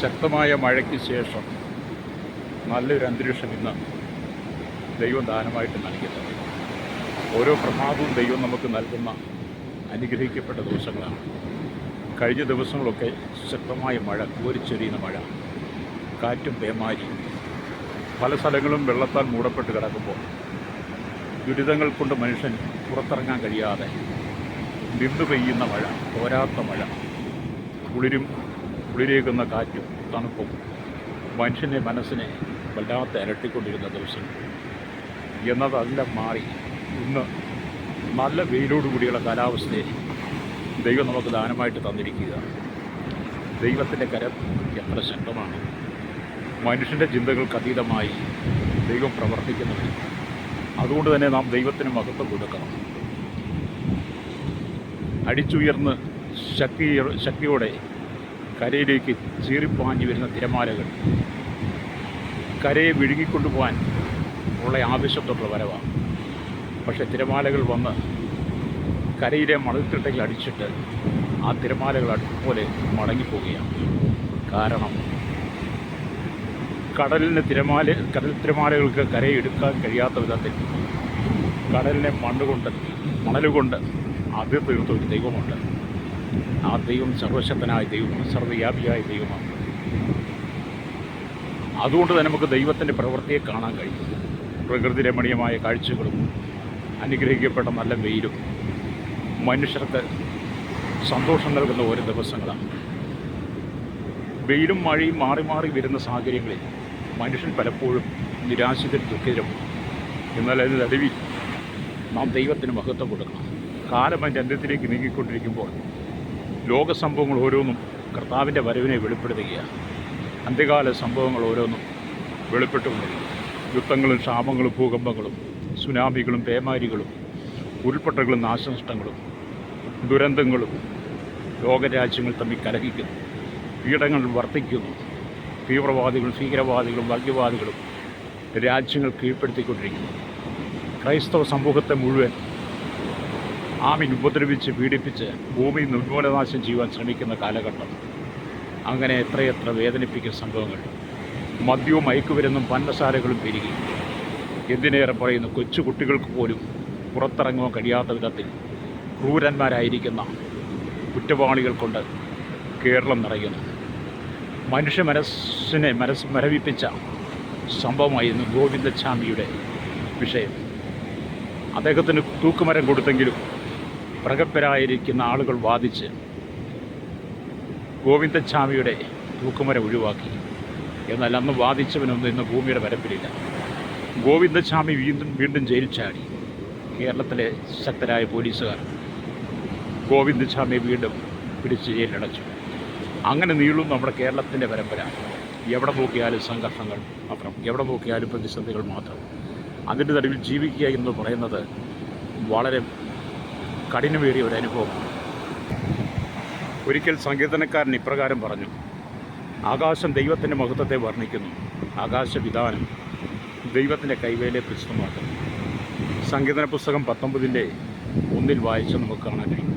ശക്തമായ മഴയ്ക്ക് ശേഷം നല്ലൊരു അന്തരീക്ഷം ഇന്ന് ദൈവം ദാനമായിട്ട് നൽകുന്നത് ഓരോ പ്രഭാതവും ദൈവം നമുക്ക് നൽകുന്ന അനുഗ്രഹിക്കപ്പെട്ട ദിവസങ്ങളാണ്. കഴിഞ്ഞ ദിവസങ്ങളൊക്കെ ശക്തമായ മഴ കോരിച്ചെറിയുന്ന മഴ കാറ്റും പേമാരി പല സ്ഥലങ്ങളും വെള്ളത്താൽ മൂടപ്പെട്ട് കിടക്കുമ്പോൾ ദുരിതങ്ങൾ കൊണ്ട് മനുഷ്യൻ പുറത്തിറങ്ങാൻ കഴിയാതെ നിന്ന് പെയ്യുന്ന മഴ പോരാത്ത മഴ കുളിരും കുളിരേകുന്ന കാറ്റും തണുപ്പും മനുഷ്യന്റെ മനസ്സിനെ വല്ലാത്ത അലട്ടിക്കൊണ്ടിരുന്ന ദിവസം. എന്നതെല്ലാം മാറി. ഇന്ന് നല്ല വെയിലോടുകൂടിയുള്ള കാലാവസ്ഥയെ ദൈവം നമുക്ക് ദാനമായിട്ട് തന്നിരിക്കുക. ദൈവത്തിന്റെ കരം എത്ര ശക്തമാണ്. മനുഷ്യന്റെ ചിന്തകൾക്ക് അതീതമായി ദൈവം പ്രവർത്തിക്കുന്നത് അതുകൊണ്ട് തന്നെ നാം ദൈവത്തിന് മഹത്വം കൊടുക്കണം. അടിച്ചുയർന്ന് ശക്തി ശക്തിയോടെ കരയിലേക്ക് ചീറിപ്പാഞ്ഞു വരുന്ന തിരമാലകൾ. കരയെ വിഴുങ്ങിക്കൊണ്ടുപോകാൻ ഉള്ള ആവശ്യത്തോടുള്ള വരവാണ് പക്ഷേ തിരമാലകൾ വന്ന് കരയിലെ മണൽത്തിട്ടകൾ അടിച്ചിട്ട് ആ തിരമാലകൾ അടുപ്പോലെ മടങ്ങിപ്പോവുകയാണ് കാരണം കടലിന് തിരമാല കടൽ തിരമാലകൾക്ക് കരയെടുക്കാൻ കഴിയാത്ത വിധത്തിൽ കടലിനെ മണ്ണുകൊണ്ട് മണലുകൊണ്ട് അത് തീർത്ത ഒരു ദൈവമുണ്ട്. ആ ദൈവം സർവശക്തനായ ദൈവമാണ് സർവവ്യാപിയായ ദൈവമാണ്. അതുകൊണ്ട് തന്നെ നമുക്ക് ദൈവത്തിന്റെ പ്രവൃത്തിയെ കാണാൻ കഴിയും. പ്രകൃതി രമണീയമായ കാഴ്ചകളും അനുഗ്രഹിക്കപ്പെട്ട നല്ല വെയിലും മനുഷ്യർക്ക് സന്തോഷം നൽകുന്ന ഓരോ ദിവസങ്ങളാണ്. വെയിലും മഴയും മാറി മാറി വരുന്ന സാഹചര്യങ്ങളിൽ മനുഷ്യൻ പലപ്പോഴും നിരാശിതരും ദുഃഖിതരും എന്നാൽ അതിന് നടുവിൽ നാം ദൈവത്തിന് മഹത്വം കൊടുക്കണം. കാലം അതിന്റെ അന്ത്യത്തിലേക്ക് നീങ്ങിക്കൊണ്ടിരിക്കുമ്പോൾ ലോക സംഭവങ്ങൾ ഓരോന്നും കർത്താവിന്റെ വരവിനെ വെളിപ്പെടുത്തുകയാണ്. അന്ത്യകാല സംഭവങ്ങൾ ഓരോന്നും വെളിപ്പെട്ടുകൊണ്ടിരിക്കും യുദ്ധങ്ങളും ക്ഷാമങ്ങളും ഭൂകമ്പങ്ങളും സുനാമികളും പേമാരികളും ഉരുൾപൊട്ടകളും നാശനഷ്ടങ്ങളും ദുരന്തങ്ങളും ലോകരാജ്യങ്ങൾ തമ്മിൽ കലഹിക്കുന്നു. പീഡങ്ങൾ വർദ്ധിക്കുന്നു. തീവ്രവാദികളും ഭീകരവാദികളും വർഗീയവാദികളും രാജ്യങ്ങൾ കീഴ്പ്പെടുത്തിക്കൊണ്ടിരിക്കുന്നു. ക്രൈസ്തവ സമൂഹത്തെ മുഴുവൻ ആമിൻ ഉപദ്രവിച്ച് പീഡിപ്പിച്ച് ഭൂമി നിർമൂലനാശം ചെയ്യുവാൻ ശ്രമിക്കുന്ന കാലഘട്ടം. അങ്ങനെ എത്രയെത്ര വേദനിപ്പിക്കുന്ന സംഭവങ്ങൾ. മദ്യവും മയക്കുമരുന്നും പന്നസാരകളും പെരുകി. എന്തിനേറെ പറയുന്നു കൊച്ചു കുട്ടികൾക്ക് പോലും പുറത്തിറങ്ങുവാൻ കഴിയാത്ത വിധത്തിൽ ക്രൂരന്മാരായിരിക്കുന്ന കുറ്റവാളികൾ കൊണ്ട് കേരളം നിറയുന്നു. മനുഷ്യ മനസ്സിനെ മനസ്സ് മരവിപ്പിച്ച സംഭവമായിരുന്നു ഗോവിന്ദസ്വാമിയുടെ വിഷയം. അദ്ദേഹത്തിന് തൂക്കുമരം കൊടുത്തെങ്കിലും പ്രഗത്ഭരായിരിക്കുന്ന ആളുകൾ വാദിച്ച് ഗോവിന്ദസ്വാമിയുടെ തൂക്കുമര ഒഴിവാക്കി. എന്നാൽ അന്ന് വാദിച്ചവനൊന്നും ഇന്ന് ഭൂമിയുടെ വരപ്പിലില്ല. ഗോവിന്ദസ്വാമി വീണ്ടും വീണ്ടും ജയിൽ ചാടി. കേരളത്തിലെ ശക്തരായ പോലീസുകാർ ഗോവിന്ദസ്വാമിയെ വീണ്ടും പിടിച്ച് ജയിലിലടച്ചു. അങ്ങനെ നീളും നമ്മുടെ കേരളത്തിന്റെ പരമ്പര. എവിടെ നോക്കിയാലും സംഘർഷങ്ങൾ മാത്രം. എവിടെ നോക്കിയാലും പ്രതിസന്ധികൾ മാത്രം. അതിന്റെ നടുവിൽ ജീവിക്കുക എന്ന് പറയുന്നത് വളരെ കഠിനമേറിയ ഒരു അനുഭവം. ഒരിക്കൽ സംഗീതനക്കാരൻ ഇപ്രകാരം പറഞ്ഞു ആകാശം ദൈവത്തിന്റെ മഹത്വത്തെ വർണിക്കുന്നു. ആകാശവിധാനം ദൈവത്തിന്റെ കൈവേലെ പ്രശ്നമാക്കുന്നു സംഗീതന പുസ്തകം പത്തൊമ്പതിന്റെ ഒന്നിൽ വായിച്ച് നമുക്ക് കാണാൻ കഴിയും.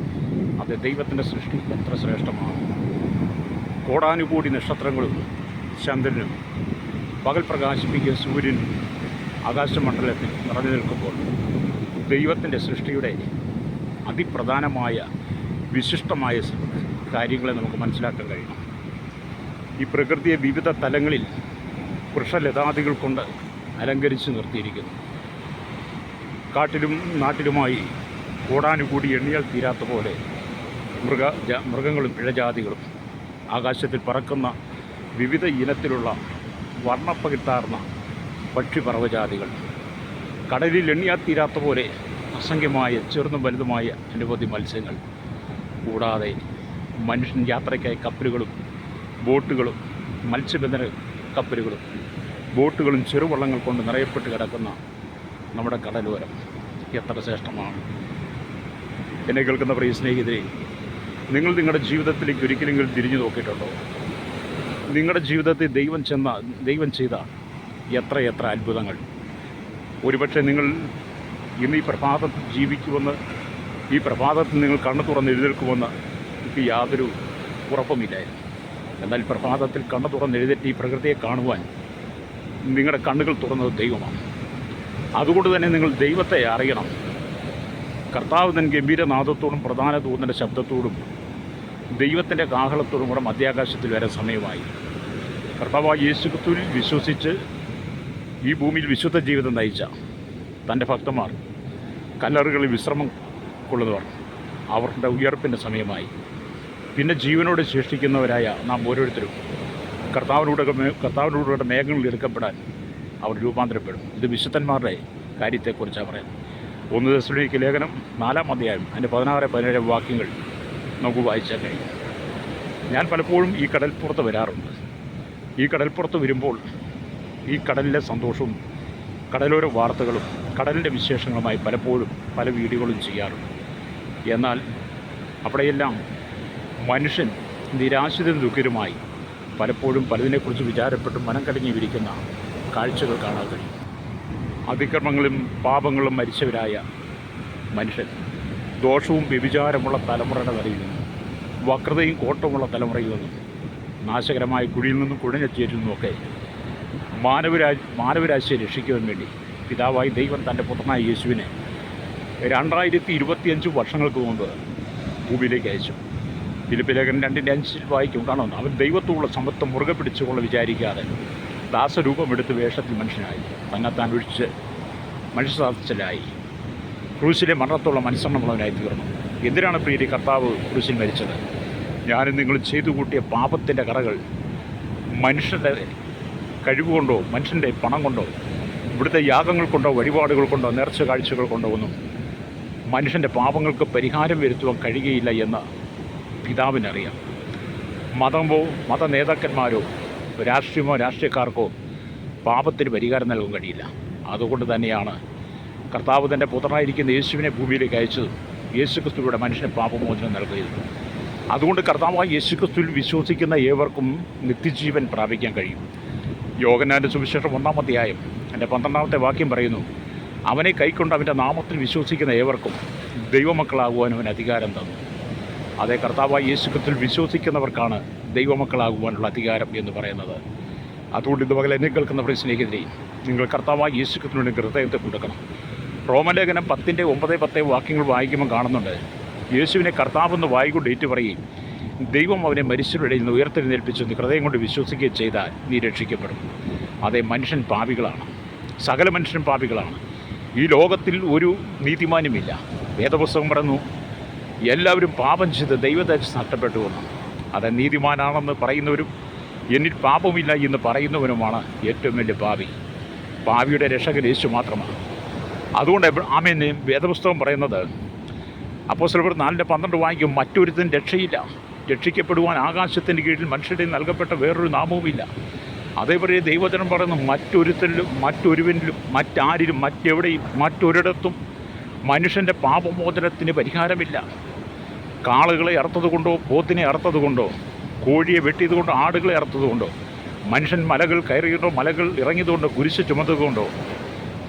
അത് ദൈവത്തിന്റെ സൃഷ്ടി എത്ര ശ്രേഷ്ഠമാണ്. കോടാനുകൂടി നക്ഷത്രങ്ങളും ചന്ദ്രനും പകൽ പ്രകാശിപ്പിക്കുന്ന സൂര്യനും ആകാശമണ്ഡലത്തിൽ നിറഞ്ഞു നിൽക്കുമ്പോൾ ദൈവത്തിന്റെ സൃഷ്ടിയുടെ അതിപ്രധാനമായ വിശിഷ്ടമായ കാര്യങ്ങളെ നമുക്ക് മനസ്സിലാക്കാൻ കഴിയണം ഈ പ്രകൃതിയെ വിവിധ തലങ്ങളിൽ വൃക്ഷലതാദികൾ കൊണ്ട് അലങ്കരിച്ച് നിർത്തിയിരിക്കുന്നു. കാട്ടിലും നാട്ടിലുമായി കൂടാനുകൂടി എണ്ണിയാൽ തീരാത്ത പോലെ മൃഗ മൃഗങ്ങളും പിഴജാതികളും ആകാശത്തിൽ പറക്കുന്ന വിവിധ ഇനത്തിലുള്ള വർണപ്പകിട്ടാർന്ന പക്ഷിപർവജാതികൾ. കടലിൽ എണ്ണിയാൽ തീരാത്ത പോലെ അസംഖ്യമായ ചെറുതും വലുതുമായ അനവധി മത്സ്യങ്ങൾ. കൂടാതെ മനുഷ്യൻ യാത്രയ്ക്കായി കപ്പലുകളും ബോട്ടുകളും മത്സ്യബന്ധന കപ്പലുകളും ബോട്ടുകളും ചെറുവള്ളങ്ങൾ കൊണ്ട് നിറയപ്പെട്ട് കിടക്കുന്ന നമ്മുടെ കടലോരം എത്ര ശ്രേഷ്ഠമാണ്. എന്നെ കേൾക്കുന്ന പ്രിയ സ്നേഹിതരെ നിങ്ങൾ നിങ്ങളുടെ ജീവിതത്തിലേക്ക് ഒരിക്കലെങ്കിലും തിരിഞ്ഞു നോക്കിയിട്ടുണ്ടോ? നിങ്ങളുടെ ജീവിതത്തിൽ ദൈവം ചെന്ന ദൈവം ചെയ്ത എത്ര എത്ര അത്ഭുതങ്ങൾ. ഒരുപക്ഷെ നിങ്ങൾ ഇന്ന് ഈ പ്രഭാതത്തിൽ ജീവിക്കുമെന്ന് ഈ പ്രഭാതത്തിൽ നിങ്ങൾ കണ്ണു തുറന്ന് എഴുന്നേൽക്കുമെന്ന് എനിക്ക് യാതൊരു ഉറപ്പുമില്ലായിരുന്നു. എന്നാൽ പ്രഭാതത്തിൽ കണ്ണു തുറന്ന് എഴുന്നേറ്റ് ഈ പ്രകൃതിയെ കാണുവാൻ നിങ്ങളുടെ കണ്ണുകൾ തുറന്നത് ദൈവമാണ്. അതുകൊണ്ട് തന്നെ നിങ്ങൾ ദൈവത്തെ അറിയണം. കർത്താവ് തൻ ഗംഭീരനാദത്തോടും പ്രധാന തോന്നിന്റെ ശബ്ദത്തോടും ദൈവത്തിന്റെ കാഹളത്തോടും കൂടെ മധ്യാകാശത്തിൽ വരെ സമയമായി. കർത്താവ് യേശുക്രിസ്തുവിൽ വിശ്വസിച്ച് ഈ ഭൂമിയിൽ വിശുദ്ധ ജീവിതം നയിച്ച തന്റെ ഭക്തന്മാർ കല്ലറുകളിൽ വിശ്രമം കൊള്ളുന്നവർ അവരുടെ ഉയർപ്പിന്റെ സമയമായി. പിന്നെ ജീവനോട് ശേഷിക്കുന്നവരായ നാം ഓരോരുത്തരും കർത്താവിനൂടെ കർത്താവിനൂടെ മേഘങ്ങളിൽ എടുക്കപ്പെടാൻ അവർ രൂപാന്തരപ്പെടും. ഇത് വിശുദ്ധന്മാരുടെ കാര്യത്തെക്കുറിച്ചാണ് പറയുന്നത്. ഒന്ന് ദശലേക്ക് ലേഖനം നാലാം അധ്യായം അതിന്റെ പതിനാറ് പതിനേഴ് വാക്യങ്ങൾ നമുക്ക് വായിച്ചാൽ കഴിയും. ഞാൻ പലപ്പോഴും ഈ കടൽപ്പുറത്ത് വരാറുണ്ട്. ഈ കടൽപ്പുറത്ത് വരുമ്പോൾ ഈ കടലിലെ സന്തോഷവും കടലോര വാർത്തകളും കടലിന്റെ വിശേഷങ്ങളുമായി പലപ്പോഴും പല വീഡിയോകളും ചെയ്യാറുണ്ട്. എന്നാൽ അവിടെയെല്ലാം മനുഷ്യൻ നിരാശിതും ദുഃഖരുമായി പലപ്പോഴും പലതിനെക്കുറിച്ച് വിചാരപ്പെട്ട് മനം കലങ്ങിയിരിക്കുന്ന കാഴ്ചകൾ കാണാൻ കഴിയും. അതിക്രമങ്ങളും പാപങ്ങളും മരിച്ചവരായ മനുഷ്യൻ ദോഷവും വ്യഭിചാരമുള്ള തലമുറയുടെ തലയിൽ നിന്നും വക്രതയും കോട്ടമുള്ള തലമുറയിൽ നിന്നും നാശകരമായ കുഴിയിൽ നിന്നും കുഴഞ്ഞെത്തിയിരുന്നുമൊക്കെ മാനവരാ മാനവരാശിയെ രക്ഷിക്കുവാൻ വേണ്ടി പിതാവായി ദൈവം തന്റെ പുത്രനായ യേശുവിനെ രണ്ടായിരത്തി ഇരുപത്തിയഞ്ച് വർഷങ്ങൾക്ക് മുമ്പ് ഭൂമിയിലേക്ക് അയച്ചു. ഫിലിപ്പിലേഖൻ രണ്ടിന്റെ അഞ്ചിൽ വായിക്കും. കാണുന്നു അവൻ ദൈവത്തോടുള്ള സമത്വം മുറുകെ പിടിച്ചുകൊള്ള വിചാരിക്കാതെ ദാസരൂപമെടുത്ത് വേഷത്തിൽ മനുഷ്യനായി. തന്നെത്താൻ ഒഴിച്ച് മനുഷ്യ സാധിച്ചലായി ക്രൂശിലെ മരണത്തോളം മനസ്സരണമുള്ളവനായി തീർന്നു. എന്തിനാണ് പ്രീതി കർത്താവ് ക്രൂശിൽ മരിച്ചത്? ഞാനും നിങ്ങൾ ചെയ്തു കൂട്ടിയ പാപത്തിന്റെ കറകൾ മനുഷ്യന്റെ കഴിവുകൊണ്ടോ മനുഷ്യന്റെ പണം കൊണ്ടോ ഇവിടുത്തെ യാഗങ്ങൾ കൊണ്ടോ വഴിപാടുകൾ കൊണ്ടോ നേർച്ച കാഴ്ചകൾ കൊണ്ടോ ഒന്നും മനുഷ്യന്റെ പാപങ്ങൾക്ക് പരിഹാരം വരുത്തുവാൻ കഴിയുകയില്ല എന്ന് പിതാവിനറിയാം. മതമോ മത നേതാക്കന്മാരോ രാഷ്ട്രീയമോ രാഷ്ട്രീയക്കാർക്കോ പാപത്തിന് പരിഹാരം നൽകാൻ കഴിയില്ല. അതുകൊണ്ട് തന്നെയാണ് കർത്താവ് തന്റെ പുത്രനായിരിക്കുന്ന യേശുവിനെ ഭൂമിയിലേക്ക് അയച്ചത്. യേശുക്രിസ്തുവിടെ മനുഷ്യന് പാപമോചനം നൽകിയത്. അതുകൊണ്ട് കർത്താവായ യേശുക്രിസ്തുവിൽ വിശ്വസിക്കുന്ന ഏവർക്കും നിത്യജീവൻ പ്രാപിക്കാൻ കഴിയും. യോഗനാന്റെ സുവിശേഷം ഒന്നാം അധ്യായം എന്റെ പന്ത്രണ്ടാമത്തെ വാക്യം പറയുന്നു അവനെ കൈക്കൊണ്ട് അവന്റെ നാമത്തിൽ വിശ്വസിക്കുന്ന ഏവർക്കും ദൈവമക്കളാകുവാൻ അവൻ അധികാരം തന്നു. അതേ കർത്താവായി യേശുക്കത്തിൽ വിശ്വസിക്കുന്നവർക്കാണ് ദൈവമക്കളാകുവാനുള്ള അധികാരം എന്ന് പറയുന്നത്. അതുകൊണ്ട് ഇത് പകൽ എന്നെ കേൾക്കുന്ന സ്നേഹിതരെ നിങ്ങൾ കർത്താവായി യേശുക്രിസ്തുവിന് ഹൃദയത്തെ കൊടുക്കണം. റോമലേഖനം പത്തിന്റെ ഒമ്പത് പത്ത് വാക്യങ്ങൾ വായിക്കുമ്പോൾ കാണുന്നുണ്ട് യേശുവിനെ കർത്താവെന്ന് വായിക്കൊണ്ട് ഏറ്റു പറയുകയും ദൈവം അവനെ മരിച്ചവരുടെ നിന്ന് ഉയർത്തെഴുന്നേൽപ്പിച്ച് നീ ഹൃദയം കൊണ്ട് വിശ്വസിക്കുകയും ചെയ്താൽ നീ രക്ഷിക്കപ്പെടും. അതേ മനുഷ്യൻ പാപികളാണ്. സകല മനുഷ്യരും പാപികളാണ്. ഈ ലോകത്തിൽ ഒരു നീതിമാനുമില്ല. വേദപുസ്തകം പറഞ്ഞു എല്ലാവരും പാപം ചെയ്ത് ദൈവത്തെ നഷ്ടപ്പെട്ടു എന്ന്. അത് നീതിമാനാണെന്ന് പറയുന്നവരും എന്നിൽ പാപമില്ല എന്ന് പറയുന്നവനുമാണ് ഏറ്റവും വലിയ പാപി. പാവിയുടെ രക്ഷകൻ യേശു മാത്രമാണ്. അതുകൊണ്ട് ആമേന് വേദപുസ്തകം പറയുന്നത് അപ്പോൾ ചിലപ്പോൾ നാലിന്റെ പന്ത്രണ്ട് വായിക്കും മറ്റൊരുത്തിന് രക്ഷയില്ല. രക്ഷിക്കപ്പെടുവാൻ ആകാശത്തിന്റെ കീഴിൽ മനുഷ്യരുടെ നൽകപ്പെട്ട വേറൊരു നാമവുമില്ല. അതേപോലെ ദൈവജനം പറയുന്നു മറ്റൊരുത്തരിലും മറ്റൊരുവനിലും മറ്റാരിലും മറ്റെവിടെയും മറ്റൊരിടത്തും മനുഷ്യന്റെ പാപമോചനത്തിന് പരിഹാരമില്ല. കാളുകളെ അറുത്തത് കൊണ്ടോ പോത്തിനെ അറുത്തത് കൊണ്ടോ കോഴിയെ വെട്ടിയത് കൊണ്ടോ ആടുകളെ അറുത്തത് കൊണ്ടോ മനുഷ്യൻ മലകൾ കയറിയതുകൊണ്ടോ മലകൾ ഇറങ്ങിയതുകൊണ്ടോ കുരിശ് ചുമന്നതുകൊണ്ടോ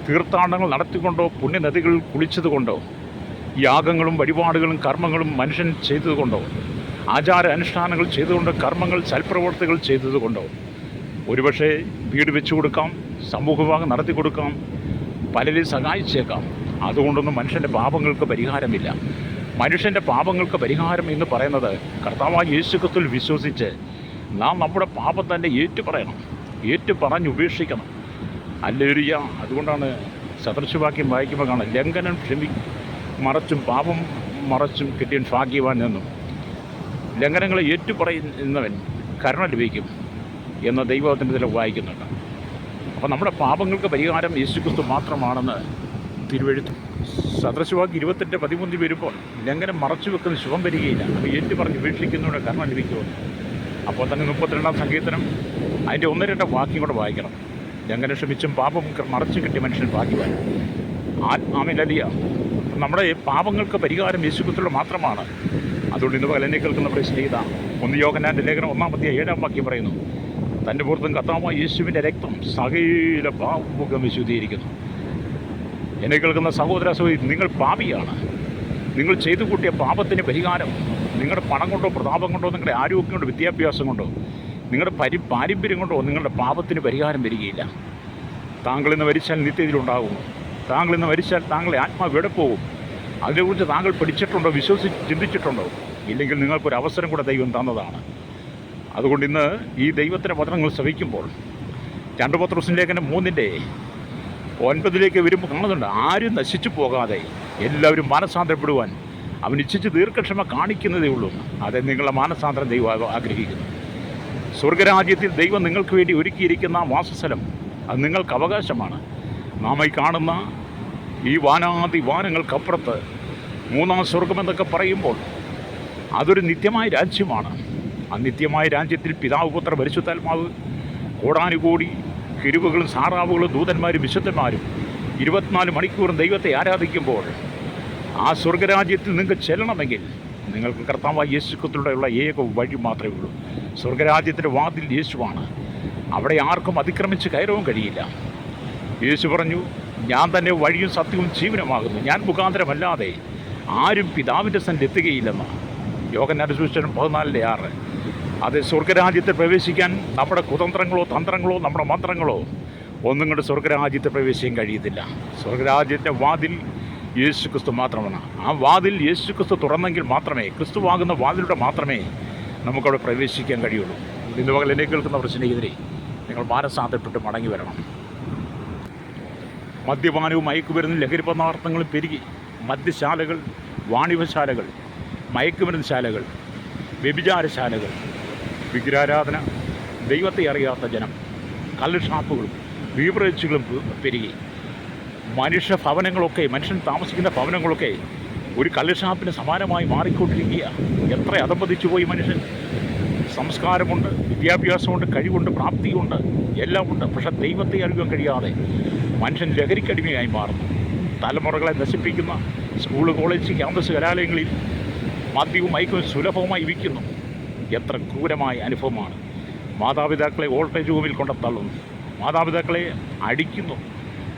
തീർത്ഥാടനങ്ങൾ നടത്തിക്കൊണ്ടോ പുണ്യനദികളിൽ കുളിച്ചതുകൊണ്ടോ യാഗങ്ങളും വഴിപാടുകളും കർമ്മങ്ങളും മനുഷ്യൻ ചെയ്തതുകൊണ്ടോ ആചാര അനുഷ്ഠാനങ്ങൾ ചെയ്തുകൊണ്ടോ കർമ്മങ്ങൾ സൽപ്രവർത്തികൾ ചെയ്തതുകൊണ്ടോ ഒരുപക്ഷെ വീട് വെച്ചു കൊടുക്കാം സമൂഹഭാഗം നടത്തി കൊടുക്കാം പലരെയും സഹായിച്ചേക്കാം. അതുകൊണ്ടൊന്നും മനുഷ്യന്റെ പാപങ്ങൾക്ക് പരിഹാരമില്ല. മനുഷ്യന്റെ പാപങ്ങൾക്ക് പരിഹാരം എന്ന് പറയുന്നത് കർത്താവായ യേശുക്കത്തിൽ വിശ്വസിച്ച് നാം നമ്മുടെ പാപം തന്നെ ഏറ്റുപറയണം ഏറ്റുപറഞ്ഞ് ഉപേക്ഷിക്കണം. അല്ലേരിയ അതുകൊണ്ടാണ് സദൃശവാക്യം വായിക്കുമ്പോൾ കാണാം ലംഘനം ക്ഷമി മറച്ചും പാപം മറച്ചും കിട്ടിയൻ ഭാഗ്യവാൻ എന്നും. ലംഘനങ്ങളെ ഏറ്റുപറയുന്നവൻ കരുണ ലഭിക്കും. എന്ന ദൈവത്തിന്റെ ചില വായിക്കുന്നുണ്ട്. അപ്പോൾ നമ്മുടെ പാപങ്ങൾക്ക് പരിഹാരം യേശുക്രിസ്തു മാത്രമാണെന്ന് തിരുവഴുത്തു സദൃശവാക്ക് ഇരുപത്തെട്ട് പതിമൂന്നിൽ വരുമ്പോൾ ലംഘനം മറച്ചു വെക്കുന്ന ശുഭം വരികയില്ല. അപ്പോൾ ഏറ്റു പറഞ്ഞ് ഉപേക്ഷിക്കുന്നവരുടെ കർമ്മം ലഭിക്കുമെന്ന് അപ്പോൾ തന്നെ മുപ്പത്തിരണ്ടാം സങ്കീർത്തനം അതിന്റെ ഒന്ന് വാക്യം കൂടെ വായിക്കണം. ലംഘനം ക്ഷമിച്ചും പാപം മറച്ചു കിട്ടിയ മനുഷ്യൻ ഭാഗ്യവാൻ. ആത്മാവിലലിയ നമ്മുടെ പാപങ്ങൾക്ക് പരിഹാരം യേശുക്രിസ്തുവിലൂടെ മാത്രമാണ്. അതുകൊണ്ട് ഇന്ന് പകലെന്നെ കേൾക്കുന്ന പ്രശ്നം സ്നേഹിത ഒന്ന് യോഗനാന്റെ ലേഖനം ഒന്നാമത്തെ ഏഴാം വാക്യം പറയുന്നു. തന്റെ പുറത്തും കർത്താവായ യേശുവിന്റെ രക്തം സകല പാപമുഖം വിശുദ്ധീകരിക്കുന്നു. എന്നെ കേൾക്കുന്ന സഹോദര സഹോദരി നിങ്ങൾ പാപിയാണ്. നിങ്ങൾ ചെയ്തു കൂട്ടിയ പാപത്തിന് പരിഹാരം നിങ്ങളുടെ പണം കൊണ്ടോ പ്രതാപം കൊണ്ടോ നിങ്ങളുടെ ആരോഗ്യം കൊണ്ടോ വിദ്യാഭ്യാസം കൊണ്ടോ നിങ്ങളുടെ പരി പാരമ്പര്യം കൊണ്ടോ നിങ്ങളുടെ പാപത്തിന് പരിഹാരം വരികയില്ല താങ്കൾ ഇന്ന് മരിച്ചാൽ നിത്യതയിലുണ്ടാകും. താങ്കൾ ഇന്ന് മരിച്ചാൽ താങ്കളെ ആത്മാവ് എവിടെ പോകും? അതിനെക്കുറിച്ച് താങ്കൾ പഠിച്ചിട്ടുണ്ടോ? വിശ്വസിച്ച് ചിന്തിച്ചിട്ടുണ്ടോ? ഇല്ലെങ്കിൽ നിങ്ങൾക്കൊരു അവസരം കൂടെ ദൈവം തന്നതാണ്. അതുകൊണ്ട് ഇന്ന് ഈ ദൈവത്തിന്റെ വചനങ്ങൾ ശ്രവിക്കുമ്പോൾ രണ്ട് പത്രോസിൻ ലേഖനം മൂന്നിന്റെ ഒൻപതിലേക്ക് വരുമ്പോൾ കാണുന്നുണ്ട് ആരും നശിച്ചു പോകാതെ എല്ലാവരും മാനസാന്തരപ്പെടുവാൻ അവൻ ഇച്ഛിച്ച് ദീർഘക്ഷമ കാണിക്കുന്നതേ ഉള്ളൂ. അതെ നിങ്ങളുടെ മാനസാന്തരം ദൈവം ആഗ്രഹിക്കുന്നു. സ്വർഗരാജ്യത്തിൽ ദൈവം നിങ്ങൾക്ക് വേണ്ടി ഒരുക്കിയിരിക്കുന്ന വാസസ്ഥലം അത് നിങ്ങൾക്ക് അവകാശമാണ്. നാം ഈ കാണുന്ന ഈ വാനാതി വാനങ്ങൾക്കപ്പുറത്ത് മൂന്നാം സ്വർഗമെന്നൊക്കെ പറയുമ്പോൾ അതൊരു നിത്യമായ രാജ്യമാണ്. നിത്യമായ രാജ്യത്തിൽ പിതാവ് പുത്ര പരിശുദ്ധാത്മാവ് കോടാനുകോടി കിരുവുകളും സാറാവുകളും ദൂതന്മാരും വിശുദ്ധന്മാരും ഇരുപത്തിനാല് മണിക്കൂറും ദൈവത്തെ ആരാധിക്കുമ്പോൾ ആ സ്വർഗരാജ്യത്തിൽ നിങ്ങൾക്ക് ചെല്ലണമെങ്കിൽ നിങ്ങൾക്ക് കർത്താവായ യേശുക്കത്തിലൂടെയുള്ള ഏക വഴി മാത്രമേ ഉള്ളൂ. സ്വർഗരാജ്യത്തിന്റെ വാതിൽ യേശുവാണ്. അവിടെ ആർക്കും അതിക്രമിച്ച് കയറവും കഴിയില്ല. യേശു പറഞ്ഞു ഞാൻ തന്നെ വഴിയും സത്യവും ജീവനമാകുന്നു. ഞാൻ മുഖാന്തരമല്ലാതെ ആരും പിതാവിന്റെ സന്നിധി എത്തുകയില്ലെന്ന്. യോഗനാന്റെ സുവിശേഷം പതിനാലിന്റെ ആറ്. അത് സ്വർഗരാജ്യത്തിൽ പ്രവേശിക്കാൻ നമ്മുടെ കുതന്ത്രങ്ങളോ തന്ത്രങ്ങളോ നമ്മുടെ മന്ത്രങ്ങളോ ഒന്നും കൊണ്ട് സ്വർഗരാജ്യത്തിൽ പ്രവേശിക്കാൻ കഴിയത്തില്ല സ്വർഗരാജ്യത്തെ വാതിൽ യേശു ക്രിസ്തു മാത്രമാണ്. ആ വാതിൽ യേശു ക്രിസ്തു തുറന്നെങ്കിൽ മാത്രമേ ക്രിസ്തുവാകുന്ന വാതിലൂടെ മാത്രമേ നമുക്കവിടെ പ്രവേശിക്കാൻ കഴിയുള്ളൂ. ഇന്ന് പകൽ എന്നെ കേൾക്കുന്നവർ സ്നേഹിതരെ നിങ്ങൾ മാനസാന്തപ്പെട്ട് മടങ്ങി വരണം. മദ്യപാനവും മയക്കുമരുന്നും ലഹരി പദാർത്ഥങ്ങളും പെരുകി മദ്യശാലകൾ വാണിഭശാലകൾ മയക്കുമരുന്ന് ശാലകൾ വ്യഭിചാരശാലകൾ വിഗ്രഹാരാധന ദൈവത്തെ അറിയാത്ത ജനം കല്ല് ഷാപ്പുകളും ബീവറേജുകളും പെരുകി. മനുഷ്യ ഭവനങ്ങളൊക്കെ മനുഷ്യൻ താമസിക്കുന്ന ഭവനങ്ങളൊക്കെ ഒരു കല്ല് ഷാപ്പിന് സമാനമായി മാറിക്കൊണ്ടിരിക്കുക എത്ര അധപ്പതിച്ചു പോയി മനുഷ്യൻ. സംസ്കാരമുണ്ട് വിദ്യാഭ്യാസമുണ്ട് കഴിവുണ്ട് പ്രാപ്തിയുണ്ട് എല്ലാം ഉണ്ട് പക്ഷെ ദൈവത്തെ അറിയാൻ കഴിയാതെ മനുഷ്യൻ ലഹരിക്കടിമയായി മാറുന്നു. തലമുറകളെ നശിപ്പിക്കുന്ന സ്കൂൾ കോളേജ് ക്യാമ്പസ് കലാലയങ്ങളിൽ മദ്യവും മയക്കും സുലഭമായി വിൽക്കുന്നു എത്ര ക്രൂരമായ അനുഭവമാണ്. മാതാപിതാക്കളെ വോൾട്ടേജ് റൂമിൽ കൊണ്ട് തള്ളുന്നു. മാതാപിതാക്കളെ അടിക്കുന്നു.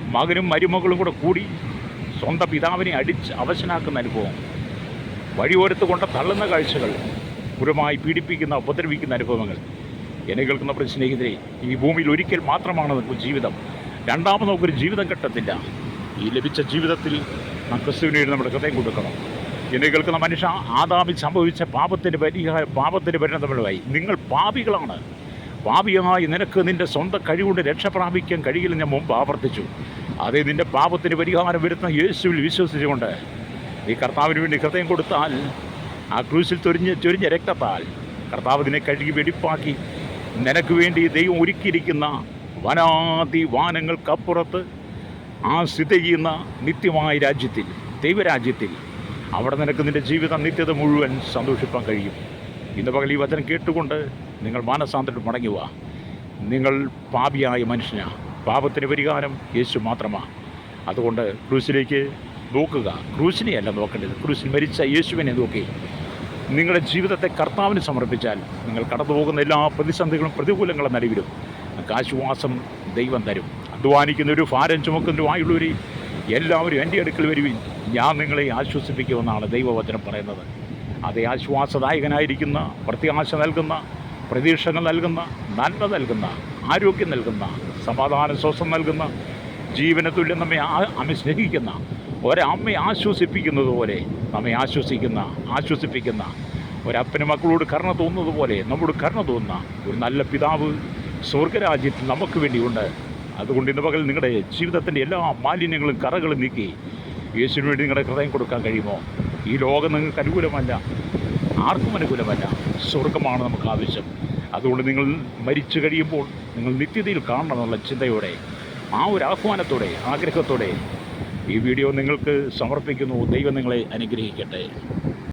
മകനും മരുമകളും കൂടെ കൂടി സ്വന്തം പിതാവിനെ അടിച്ച് അവശനാക്കുന്ന അനുഭവം. വഴിയോരത്ത് കൊണ്ട് തള്ളുന്ന കാഴ്ചകൾ ക്രൂരമായി പീഡിപ്പിക്കുന്ന ഉപദ്രവിക്കുന്ന അനുഭവങ്ങൾ. എന്നെ കേൾക്കുന്ന പ്രതി സ്നേഹിതരെ ഈ ഭൂമിയിൽ ഒരിക്കൽ മാത്രമാണ് നമുക്ക് ജീവിതം. രണ്ടാമത് നമുക്കൊരു ജീവിതം കിട്ടത്തില്ല. ഈ ലഭിച്ച ജീവിതത്തിൽ നാം ക്രിസ്തുവിന് നമ്മുടെ ഹൃദയം കൊടുക്കണം. എന്നെ കേൾക്കുന്ന മനുഷ്യ ആദാമിൽ സംഭവിച്ച പാപത്തിന് പരിഹാര പാപത്തിന് പരിണതമായി നിങ്ങൾ പാപികളാണ്. പാപിയായി നിനക്ക് നിന്റെ സ്വന്തം കഴിവുകൊണ്ട് രക്ഷ പ്രാപിക്കാൻ കഴിയില്ലെന്ന് ഞാൻ മുമ്പ് ആവർത്തിച്ചു. അതേ നിന്റെ പാപത്തിന് പരിഹാരം വരുത്തുന്ന യേശുവിൽ വിശ്വസിച്ചുകൊണ്ട് ഈ കർത്താവിന് വേണ്ടി ഹൃദയം കൊടുത്താൽ ആ ക്രൂസിൽ ചൊരിഞ്ഞ് ചൊരിഞ്ഞ രക്തത്താൽ കർത്താവ് ഇതിനെ കഴുകി വെടിപ്പാക്കി. നിനക്ക് വേണ്ടി ദൈവം ഒരുക്കിയിരിക്കുന്ന വനാതി വാനങ്ങൾക്കപ്പുറത്ത് ആ സ്ഥിതി ചെയ്യുന്ന നിത്യമായ രാജ്യത്തിൽ ദൈവരാജ്യത്തിൽ അവിടെ നിനക്ക് നിന്റെ ജീവിതം നിത്യത മുഴുവൻ സന്തോഷിപ്പാൻ കഴിയും. ഇന്ന് പകൽ ഈ വചനം കേട്ടുകൊണ്ട് നിങ്ങൾ മാനസാന്തരം മടങ്ങുക നിങ്ങൾ പാപിയായ മനുഷ്യനാണ് പാപത്തിന് പരിഹാരം യേശു മാത്രമാണ് അതുകൊണ്ട് ക്രൂസിലേക്ക് നോക്കുക. ക്രൂസിനെയല്ല നോക്കേണ്ടത്. ക്രൂസിൽ മരിച്ച യേശുവിനെ നോക്കി. നിങ്ങളുടെ ജീവിതത്തെ കർത്താവിന് സമർപ്പിച്ചാൽ നിങ്ങൾ കടന്നു പോകുന്ന എല്ലാ പ്രതിസന്ധികളും പ്രതികൂലങ്ങളും നടുവിലും കാശ്വാസം ദൈവം തരും. അധ്വാനിക്കുന്നൊരു ഭാരം ചുമക്കുന്നവരുമായുള്ളവർ എല്ലാവരും എന്റെ അടുക്കൽ വരുവിൻ. ഞാൻ നിങ്ങളെ ആശ്വസിപ്പിക്കുമെന്നാണ് ദൈവവചനം പറയുന്നത്. അതേ ആശ്വാസദായകനായിരിക്കുന്ന പ്രത്യാശ നൽകുന്ന പ്രതീക്ഷകൾ നൽകുന്ന നന്മ നൽകുന്ന ആരോഗ്യം നൽകുന്ന സമാധാന ശ്വാസം നൽകുന്ന ജീവന തുല്യം നമ്മെ അമ്മ സ്നേഹിക്കുന്ന ഒരമ്മയെ ആശ്വസിപ്പിക്കുന്നത് പോലെ നമ്മെ ആശ്വസിക്കുന്ന ആശ്വസിപ്പിക്കുന്ന ഒരപ്പന് മക്കളോട് കരുണ തോന്നുന്നത് പോലെ നമ്മോട് കരുണ തോന്നുന്ന ഒരു നല്ല പിതാവ് സ്വർഗരാജ്യത്തിൽ നമുക്ക് വേണ്ടിയുണ്ട്. അതുകൊണ്ട് ഇന്ന് പകൽ നിങ്ങളുടെ ജീവിതത്തിന്റെ എല്ലാ മാലിന്യങ്ങളും കറകളും നീക്കി യേശുവിന് വേണ്ടി നിങ്ങളുടെ ഹൃദയം കൊടുക്കാൻ കഴിയുമോ? ഈ ലോകം നിങ്ങൾക്ക് അനുകൂലമല്ല. ആർക്കും അനുകൂലമല്ല. സ്വർഗമാണ് നമുക്ക് ആവശ്യം. അതുകൊണ്ട് നിങ്ങൾ മരിച്ചു കഴിയുമ്പോൾ നിങ്ങൾ നിത്യതയിൽ കാണണമെന്നുള്ള ചിന്തയോടെ ആ ഒരു ആഹ്വാനത്തോടെ ആഗ്രഹത്തോടെ ഈ വീഡിയോ നിങ്ങൾക്ക് സമർപ്പിക്കുന്നു. ദൈവം നിങ്ങളെ അനുഗ്രഹിക്കട്ടെ.